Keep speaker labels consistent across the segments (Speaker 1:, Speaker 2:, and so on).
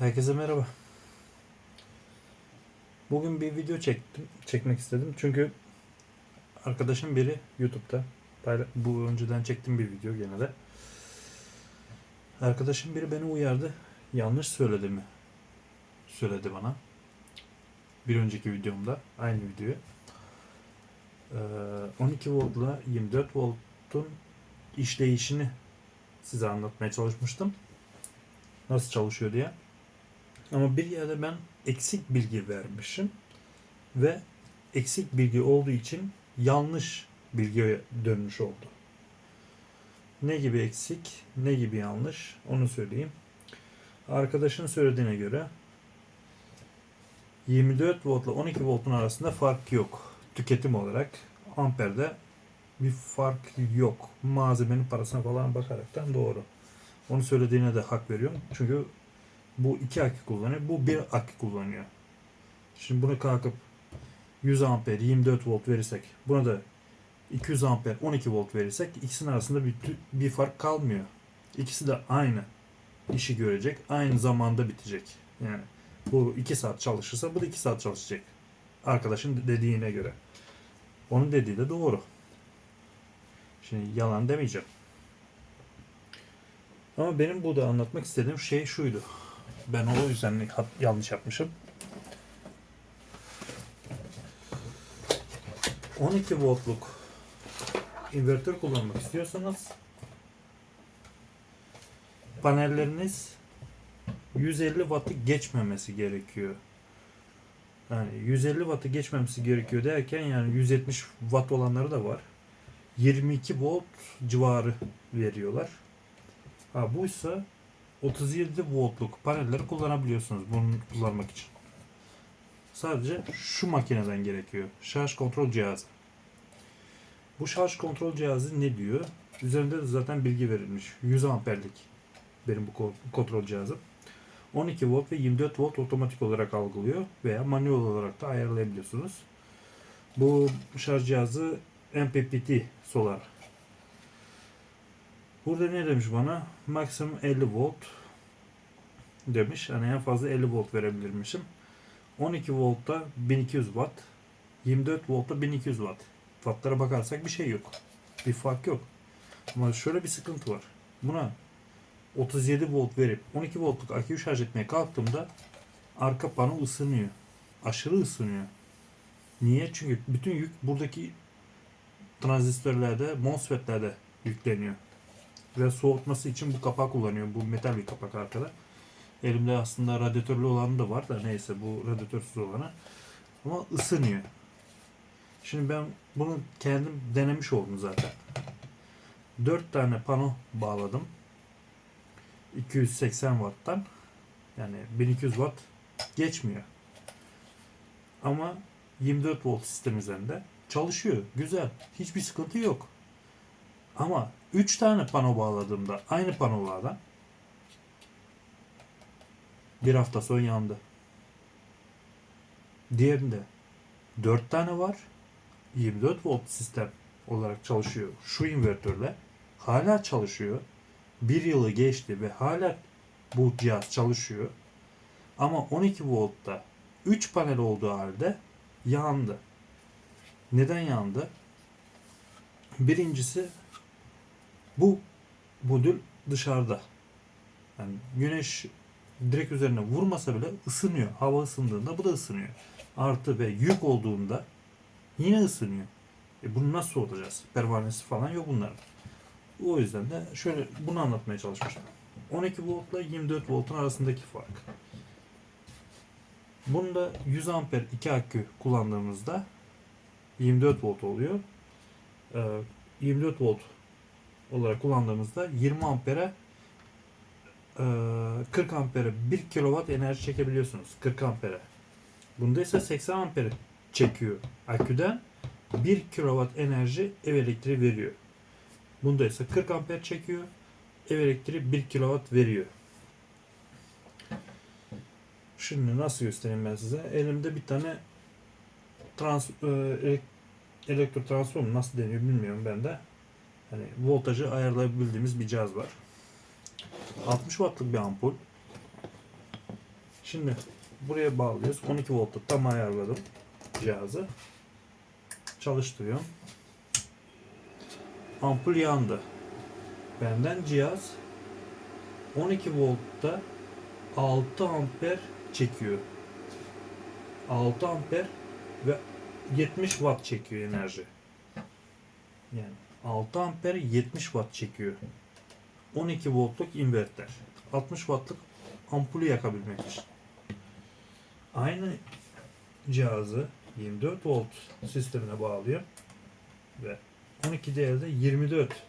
Speaker 1: Herkese merhaba. Bugün bir video çektim, çekmek istedim. Çünkü arkadaşım biri YouTube'da bu önceden çektiğim bir video gene de. Arkadaşım biri beni uyardı. Yanlış söylediğimi söyledi bana. Bir önceki videomda aynı videoyu. Ee, 12 voltla 24 voltun işleyişini size anlatmaya çalışmıştım. Nasıl çalışıyor diye. Ama bir yerde ben eksik bilgi vermişim ve eksik bilgi olduğu için yanlış bilgiye dönmüş oldu. Ne gibi eksik, ne gibi yanlış onu söyleyeyim. Arkadaşın söylediğine göre 24 voltla 12 voltun arasında fark yok. Tüketim olarak amperde bir fark yok. Malzemenin parasına falan bakaraktan doğru. Onu söylediğine de hak veriyorum. Çünkü bu iki akü kullanıyor. Bu bir akü kullanıyor. Şimdi bunu kalkıp 100 amper 24 volt verirsek buna da 200 amper 12 volt verirsek ikisinin arasında bir, bir fark kalmıyor. İkisi de aynı işi görecek. Aynı zamanda bitecek. Yani bu 2 saat çalışırsa bu da 2 saat çalışacak. Arkadaşın dediğine göre. Onun dediği de doğru. Şimdi yalan demeyeceğim. Ama benim burada anlatmak istediğim şey şuydu. Ben o yüzden yanlış yapmışım. 12 voltluk invertör kullanmak istiyorsanız panelleriniz 150 wattı geçmemesi gerekiyor. Yani 150 wattı geçmemesi gerekiyor derken yani 170 watt olanları da var. 22 volt civarı veriyorlar. Ha buysa 37 voltluk panelleri kullanabiliyorsunuz bunu kullanmak için. Sadece şu makineden gerekiyor. Şarj kontrol cihazı. Bu şarj kontrol cihazı ne diyor? Üzerinde de zaten bilgi verilmiş. 100 amperlik benim bu ko- kontrol cihazım. 12 volt ve 24 volt otomatik olarak algılıyor veya manuel olarak da ayarlayabiliyorsunuz. Bu şarj cihazı MPPT Solar Burada ne demiş bana? Maksimum 50 volt demiş. Hani en fazla 50 volt verebilirmişim. 12 voltta 1200 watt. 24 voltta 1200 watt. Wattlara bakarsak bir şey yok. Bir fark yok. Ama şöyle bir sıkıntı var. Buna 37 volt verip 12 voltluk aküyü şarj etmeye kalktığımda arka pano ısınıyor. Aşırı ısınıyor. Niye? Çünkü bütün yük buradaki transistörlerde, MOSFET'lerde yükleniyor ve soğutması için bu kapağı kullanıyor. Bu metal bir kapak arkada. Elimde aslında radyatörlü olanı da var da neyse bu radyatörsüz olanı. Ama ısınıyor. Şimdi ben bunu kendim denemiş oldum zaten. 4 tane pano bağladım. 280 watt'tan. Yani 1200 watt geçmiyor. Ama 24 volt sistem üzerinde çalışıyor. Güzel. Hiçbir sıkıntı yok. Ama 3 tane pano bağladığımda aynı panolardan bir hafta sonra yandı. Diğerinde 4 tane var. 24 volt sistem olarak çalışıyor. Şu invertörle hala çalışıyor. Bir yılı geçti ve hala bu cihaz çalışıyor. Ama 12 voltta 3 panel olduğu halde yandı. Neden yandı? Birincisi bu modül dışarıda. Yani güneş direkt üzerine vurmasa bile ısınıyor. Hava ısındığında bu da ısınıyor. Artı ve yük olduğunda yine ısınıyor. E bunu nasıl soğutacağız? Pervanesi falan yok bunların. O yüzden de şöyle bunu anlatmaya çalışmıştım. 12 voltla 24 voltun arasındaki fark. Bunda 100 amper 2 akü kullandığımızda 24 volt oluyor. Ee, 24 volt olarak kullandığımızda 20 ampere e, 40 ampere 1 kilowatt enerji çekebiliyorsunuz. 40 ampere. Bunda ise 80 ampere çekiyor. Aküden 1 kilowatt enerji ev elektriği veriyor. Bunda ise 40 amper çekiyor. Ev elektriği 1 kilowatt veriyor. Şimdi nasıl göstereyim ben size? Elimde bir tane trans, e, elek- elektrotransform nasıl deniyor bilmiyorum ben de. Hani voltajı ayarlayabildiğimiz bir cihaz var. 60 wattlık bir ampul. Şimdi buraya bağlıyoruz. 12 voltta tam ayarladım cihazı. Çalıştırıyorum. Ampul yandı. Benden cihaz 12 voltta 6 amper çekiyor. 6 amper ve 70 watt çekiyor enerji. Yani 6 amper 70 watt çekiyor. 12 voltluk inverter. 60 wattlık ampulü yakabilmek için. Aynı cihazı 24 volt sistemine bağlıyor ve 12 değerde 24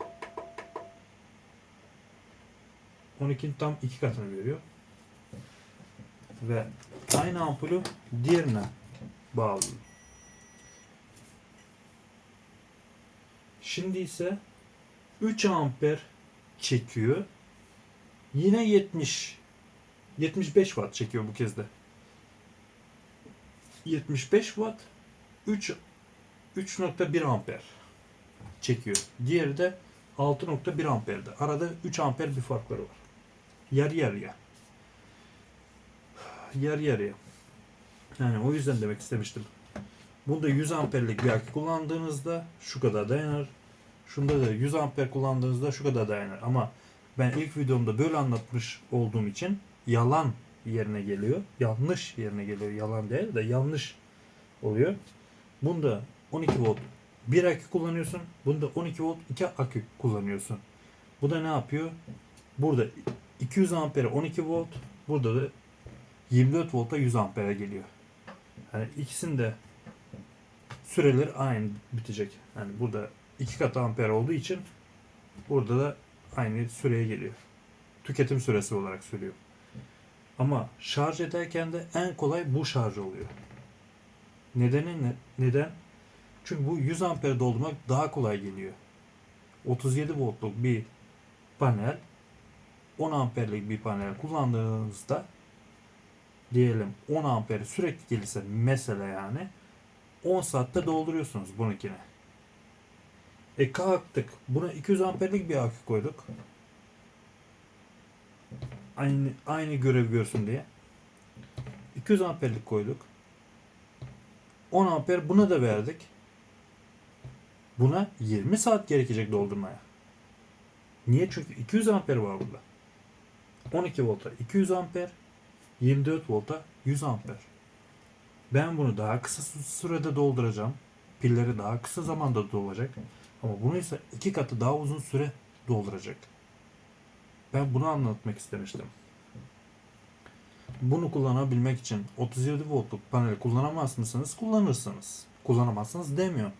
Speaker 1: 12'nin tam iki katını veriyor. Ve aynı ampulü diğerine bağlıyor. Şimdi ise 3 amper çekiyor. Yine 70 75 watt çekiyor bu kez de. 75 watt 3 3.1 amper çekiyor. Diğeri de 6.1 amperde. Arada 3 amper bir farkları var. Yarı yarıya. Yarı yarıya. Yani o yüzden demek istemiştim. Bunda 100 amperlik bir akü kullandığınızda şu kadar dayanır. Şunda da 100 amper kullandığınızda şu kadar dayanır. Ama ben ilk videomda böyle anlatmış olduğum için yalan yerine geliyor. Yanlış yerine geliyor. Yalan değil de yanlış oluyor. Bunda 12 volt bir akü kullanıyorsun. Bunda 12 volt iki akü kullanıyorsun. Bu da ne yapıyor? Burada 200 ampere 12 volt. Burada da 24 volta 100 ampere geliyor. Yani ikisinde süreleri aynı bitecek. Yani burada iki katı amper olduğu için burada da aynı süreye geliyor. Tüketim süresi olarak söylüyor. Ama şarj ederken de en kolay bu şarj oluyor. Nedeni ne? Neden? Çünkü bu 100 amper doldurmak daha kolay geliyor. 37 voltluk bir panel 10 amperlik bir panel kullandığınızda diyelim 10 amper sürekli gelirse mesela yani 10 saatte dolduruyorsunuz bununkine. E kalktık. Buna 200 amperlik bir akü koyduk. Aynı aynı görev görsün diye. 200 amperlik koyduk. 10 amper buna da verdik. Buna 20 saat gerekecek doldurmaya. Niye? Çünkü 200 amper var burada. 12 volta 200 amper, 24 volta 100 amper. Ben bunu daha kısa sü- sürede dolduracağım. Pilleri daha kısa zamanda dolacak. Ama bunu ise iki katı daha uzun süre dolduracak. Ben bunu anlatmak istemiştim. Bunu kullanabilmek için 37 voltluk paneli kullanamaz mısınız? Kullanırsınız. Kullanamazsınız demiyor.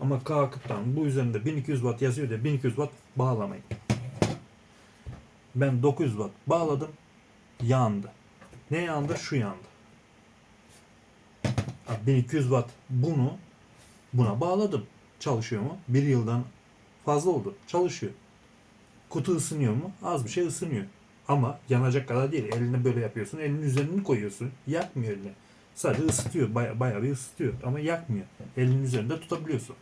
Speaker 1: Ama kalkıptan bu üzerinde 1200 watt yazıyor diye 1200 watt bağlamayın. Ben 900 watt bağladım. Yandı. Ne yandı? Şu yandı. Ha, 1200 watt bunu buna bağladım. Çalışıyor mu? Bir yıldan fazla oldu. Çalışıyor. Kutu ısınıyor mu? Az bir şey ısınıyor. Ama yanacak kadar değil. Eline böyle yapıyorsun. Elinin üzerine koyuyorsun. Yakmıyor elini. Sadece ısıtıyor. Baya, bayağı bir ısıtıyor. Ama yakmıyor. Elinin üzerinde tutabiliyorsun.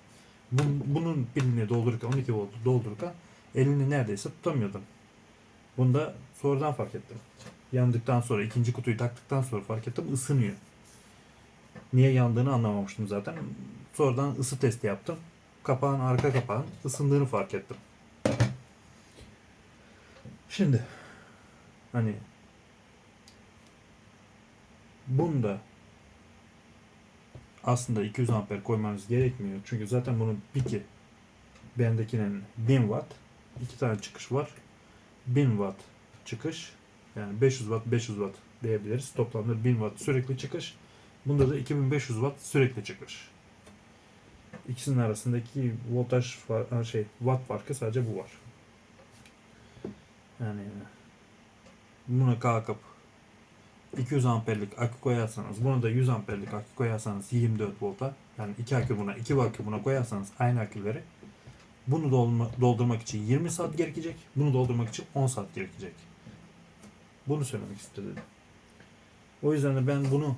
Speaker 1: Bun- bunun pilini doldururken 12 volt doldururken elini neredeyse tutamıyordum. Bunu da sonradan fark ettim. Yandıktan sonra ikinci kutuyu taktıktan sonra fark ettim ısınıyor. Niye yandığını anlamamıştım zaten. Sonradan ısı testi yaptım. Kapağın arka kapağın ısındığını fark ettim. Şimdi hani bunda aslında 200 amper koymanız gerekmiyor. Çünkü zaten bunun piki bendekinin 1000 watt. iki tane çıkış var. 1000 watt çıkış. Yani 500 watt 500 watt diyebiliriz. Toplamda 1000 watt sürekli çıkış. Bunda da 2500 watt sürekli çıkış. İkisinin arasındaki voltaj şey watt farkı sadece bu var. Yani buna kalkıp 200 amperlik akü koyarsanız, buna da 100 amperlik akü koyarsanız 24 volta, yani iki akü buna, iki akü buna koyarsanız aynı aküleri bunu doldurmak için 20 saat gerekecek, bunu doldurmak için 10 saat gerekecek. Bunu söylemek istedim. O yüzden de ben bunu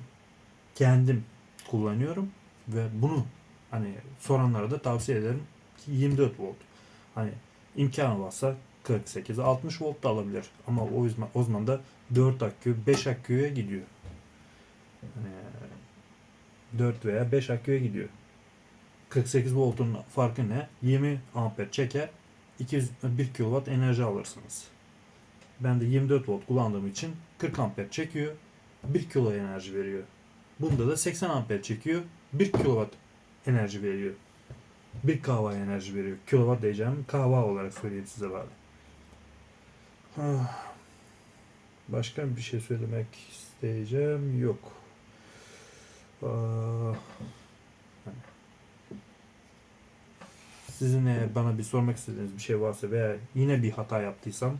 Speaker 1: kendim kullanıyorum ve bunu hani soranlara da tavsiye ederim ki 24 volt. Hani imkanı varsa 48 60 volt da alabilir. Ama o yüzden o zaman da 4 akü 5 aküye gidiyor. Ee, 4 veya 5 aküye gidiyor. 48 voltun farkı ne? 20 amper çeker 200, 1 kW enerji alırsınız. Ben de 24 volt kullandığım için 40 amper çekiyor 1 kilo enerji veriyor. Bunda da 80 amper çekiyor 1 kW enerji veriyor. 1 kahva enerji veriyor. Kilowatt diyeceğim kahva olarak söyleyeyim size bari. Ah. Başka bir şey söylemek isteyeceğim yok. Ah. Sizin bana bir sormak istediğiniz bir şey varsa veya yine bir hata yaptıysam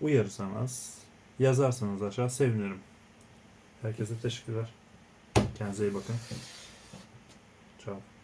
Speaker 1: uyarırsanız yazarsanız aşağı sevinirim. Herkese teşekkürler. Kendinize iyi bakın. Ciao.